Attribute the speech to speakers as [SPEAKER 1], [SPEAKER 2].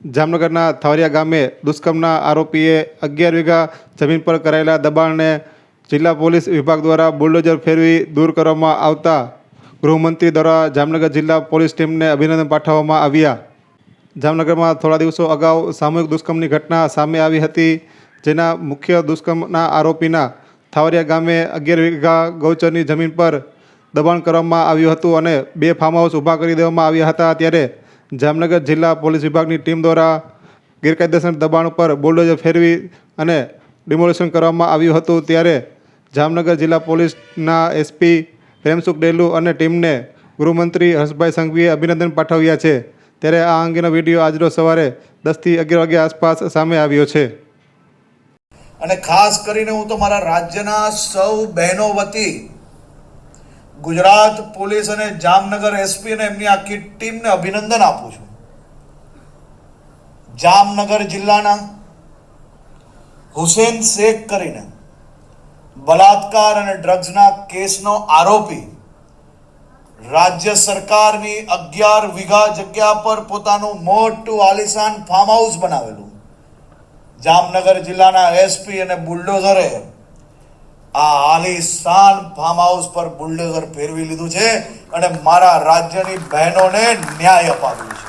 [SPEAKER 1] જામનગરના થાવરિયા ગામે દુષ્કર્મના આરોપીએ અગિયાર વીઘા જમીન પર કરાયેલા દબાણને જિલ્લા પોલીસ વિભાગ દ્વારા બુલડોઝર ફેરવી દૂર કરવામાં આવતા ગૃહમંત્રી દ્વારા જામનગર જિલ્લા પોલીસ ટીમને અભિનંદન પાઠવવામાં આવ્યા. જામનગરમાં થોડા દિવસો અગાઉ સામૂહિક દુષ્કર્મની ઘટના સામે આવી હતી, જેના મુખ્ય દુષ્કર્મના આરોપીના થાવરિયા ગામે અગિયાર વીઘા ગૌચરની જમીન પર દબાણ કરવામાં આવ્યું હતું અને બે ફાર્મ હાઉસ ઊભા કરી દેવામાં આવ્યા હતા. ત્યારે જામનગર જિલ્લા પોલીસ વિભાગની ટીમ દ્વારા ગેરકાયદેસર દબાણ ઉપર બુલડોઝર ફેરવી અને ડિમોલિશન કરવામાં આવ્યું હતું. ત્યારે જામનગર જિલ્લા પોલીસના એસપી પ્રેમસુખ ડેલુ અને ટીમને ગૃહમંત્રી હર્ષભાઈ સંઘવીએ અભિનંદન પાઠવ્યા છે. ત્યારે આ અંગેનો વીડિયો આજરોજ સવારે દસથી અગિયાર વાગ્યા આસપાસ સામે આવ્યો છે.
[SPEAKER 2] અને ખાસ કરીને હું તો મારા રાજ્યના સૌ બહેનો વતી ગુજરાત પોલીસ અને જામનગર એસપી અને એમની આખી ટીમને અભિનંદન આપું છું. જામનગર જિલ્લાના હુસેન શેખ કરીને બલાત્કાર અને ડ્રગ્સના કેસનો આરોપી રાજ્ય સરકારની અગિયાર વીઘા જગ્યા પર પોતાનું મોટું આલિશાન ફાર્મ હાઉસ બનાવેલું. જામનગર જિલ્લાના એસપી અને બુલડોઝરે આ આલીશાન ફાર્મ હાઉસ પર બુલડોઝર ફેરવી લીધું છે અને મારા રાજ્યની બહેનોને ન્યાય અપાવ્યું છે.